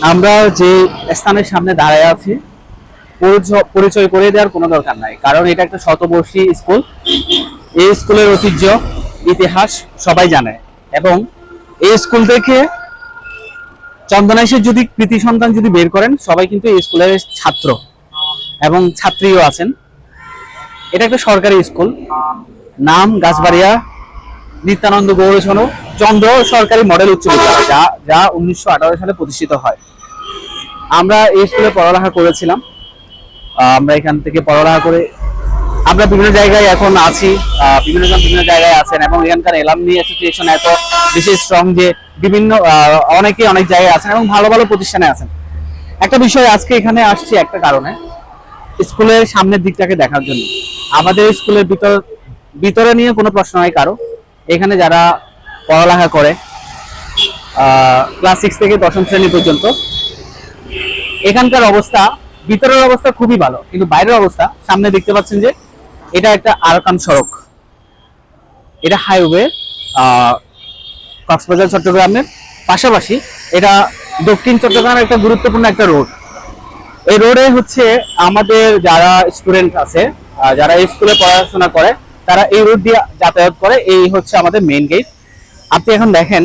আমরা যে স্থানের সামনে দাঁড়ায় আছি, পরিচ- পরিচয় করে দেওয়ার কোনো দরকার নাই। কারণ এটা একটা শতবর্ষী স্কুল। এই স্কুলের ঐতিহ্য, ইতিহাস সবাই জানে। এবং এই স্কুল থেকে চন্দনাইশের যদি কৃতি সন্তান যদি বের করেন, সবাই কিন্তু এই স্কুলের ছাত্র এবং ছাত্রীও আছেন। এটা একটা সরকারি স্কুল। নাম গাছবাড়িয়া নিত্যানন্দ গৌরচন চন্দ্র সরকারি মডেল উচ্চ বিদ্যালয়, যা যা উনিশশো আঠারো সালে প্রতিষ্ঠিত হয়। আমরা এই স্কুলে পড়ালেখা করেছিলাম। আমরা এখান থেকে পড়ালেখা করে আমরা বিভিন্ন জায়গায় এখন আছি বিভিন্ন জন বিভিন্ন জায়গায় আছেন এবং এখানকার এলামনি অ্যাসোসিয়েশন এত বেশি স্ট্রং যে বিভিন্ন অনেকে অনেক জায়গায় আছেন এবং ভালো ভালো প্রতিষ্ঠানে আছেন। একটা বিষয় আজকে এখানে আসছি একটা কারণে, স্কুলের সামনের দিকটাকে দেখার জন্য। আমাদের স্কুলের ভিতর, ভিতরে নিয়ে কোনো প্রশ্ন নাই কারও। এখানে যারা পড়ালেখা করে ক্লাস সিক্স থেকে দশম শ্রেণি পর্যন্ত, এখানকার অবস্থা, ভিতরের অবস্থা খুবই ভালো, কিন্তু বাইরের অবস্থা, সামনে দেখতে পাচ্ছেন যে এটা একটা আরাকান সড়ক। এটা হাইওয়ে কক্সবাজার, চট্টগ্রামের পাশাপাশি এটা দক্ষিণ চট্টগ্রামের একটা গুরুত্বপূর্ণ একটা রোড এই রোডে হচ্ছে আমাদের যারা স্টুডেন্ট আছে যারা স্কুলে পড়াশোনা করে তারা এই রোড দিয়ে যাতায়াত করে, এই হচ্ছে আমাদের মেইন গেট আপনি এখন দেখেন,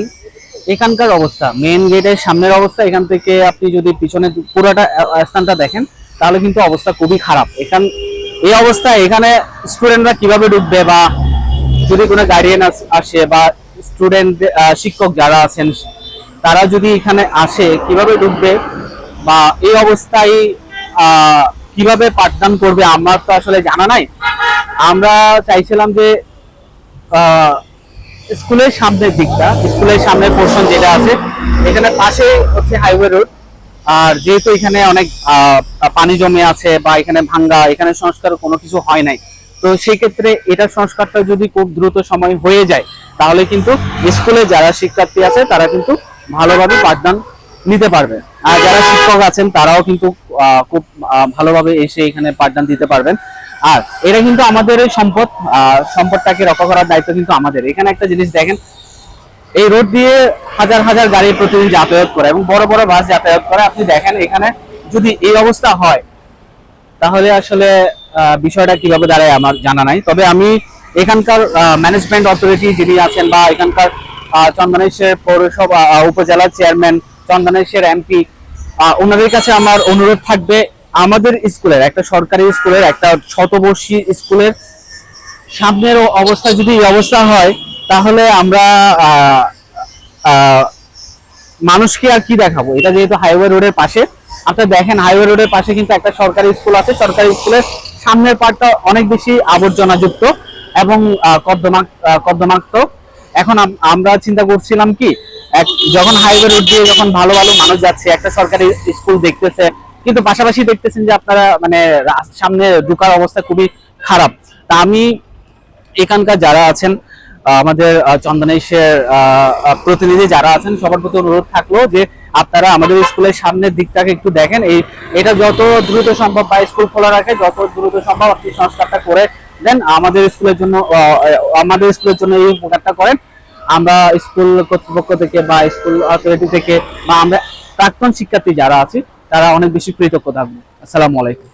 এখানকার অবস্থা মেন গেটের সামনের অবস্থা, এখান থেকে আপনি যদি পিছনে পুরোটা স্থানটা দেখেন, তাহলে কিন্তু অবস্থা খুবই খারাপ। এখান, এই অবস্থায় এখানে স্টুডেন্টরা কীভাবে ঢুকবে বা যদি কোনো গার্ডিয়ান আসে বা স্টুডেন্ট শিক্ষক যারা আছেন, তারা যদি এখানে আসে, কীভাবে ঢুকবে বা এই অবস্থায় কীভাবে পাঠদান করবে, আমার তো আসলে জানা নাই। আমরা চাইছিলাম যে স্কুলের সামনের দিকটা, স্কুলের সামনের পোর্শন যেটা আছে, এখানে পাশে হচ্ছে হাইওয়ে রোড আর যেহেতু এখানে অনেক পানি জমে আছে বা এখানে ভাঙ্গা, এখানে সংস্কার কোনো কিছু হয় নাই, তো সেই ক্ষেত্রে এটা সংস্কারটা যদি খুব দ্রুত সময় হয়ে যায়, তাহলে কিন্তু স্কুলে যারা শিক্ষার্থী আছে, তারা কিন্তু ভালোভাবে পাঠদান নিতে পারবে। আর যারা শিক্ষক আছেন, তারাও কিন্তু খুব ভালোভাবে এসে এখানে পাঠদান দিতে পারবেন। আর এটা কিন্তু আমাদের সম্পদ সম্পদটাকে রক্ষা করার দায়িত্ব কিন্তু আমাদের। এখানে একটা জিনিস দেখেন, এই রোড দিয়ে হাজার হাজার গাড়ি প্রতিদিন যাতায়াত করে এবং বড় বড় বাস যাতায়াত করে। আপনি দেখেন এখানে যদি এই অবস্থা হয়, তাহলে আসলে বিষয়টা কীভাবে দাঁড়ায় আমার জানা নাই। তবে আমি এখানকার ম্যানেজমেন্ট অথরিটি যিনি আছেন বা এখানকার চন্দনেশ্বর পৌরসভা উপজেলার চেয়ারম্যান চন্দনেশ্বর এমপি ওনাদের কাছে আমার অনুরোধ থাকবে আমাদের স্কুলের একটা সরকারি স্কুলের একটা শতবর্ষী স্কুলের সামনের অবস্থা যদি অবস্থা হয় তাহলে আমরা মানুষকে আর কি দেখাবো? এটা যেহেতু হাইওয়ে রোডের পাশে। আপনারা দেখেন হাইওয়ে রোডের পাশে কিন্তু একটা সরকারি স্কুল আছে। সরকারি স্কুলের সামনের পার্টটা অনেক বেশি আবর্জনাযুক্ত এবং আহ, কর্দমাক কর্দমাক্ত। এখন আমরা চিন্তা করছিলাম কি যখন হাইওয়ে রোড দিয়ে যখন ভালো ভালো মানুষ যাচ্ছে একটা সরকারি স্কুল দেখতেছে কিন্তু পাশাপাশি দেখতেছেন যে আপনারা মানে সামনে ঢুকার অবস্থা খুবই খারাপ। তা আমি এখানকার যারা আছেন আমাদের চন্দনেশের প্রতিনিধি যারা আছেন, সবার প্রতি অনুরোধ থাকল যে আপনারা আমাদের স্কুলের সামনের দিকটাকে একটু দেখেন। এই এটা যত দ্রুত সম্ভব বা স্কুল খোলা রাখে, যত দ্রুত সম্ভব আপনি সংস্কারটা করে দেন। আমাদের স্কুলের জন্য আমাদের স্কুলের জন্য এই উপকারটা করেন। আমরা স্কুল কর্তৃপক্ষ থেকে বা স্কুল অথরিটি থেকে বা আমরা প্রাক্তন শিক্ষার্থী যারা আছি তারা অনেক বেশি কৃতজ্ঞ থাকব আসসালামু আলাইকুম।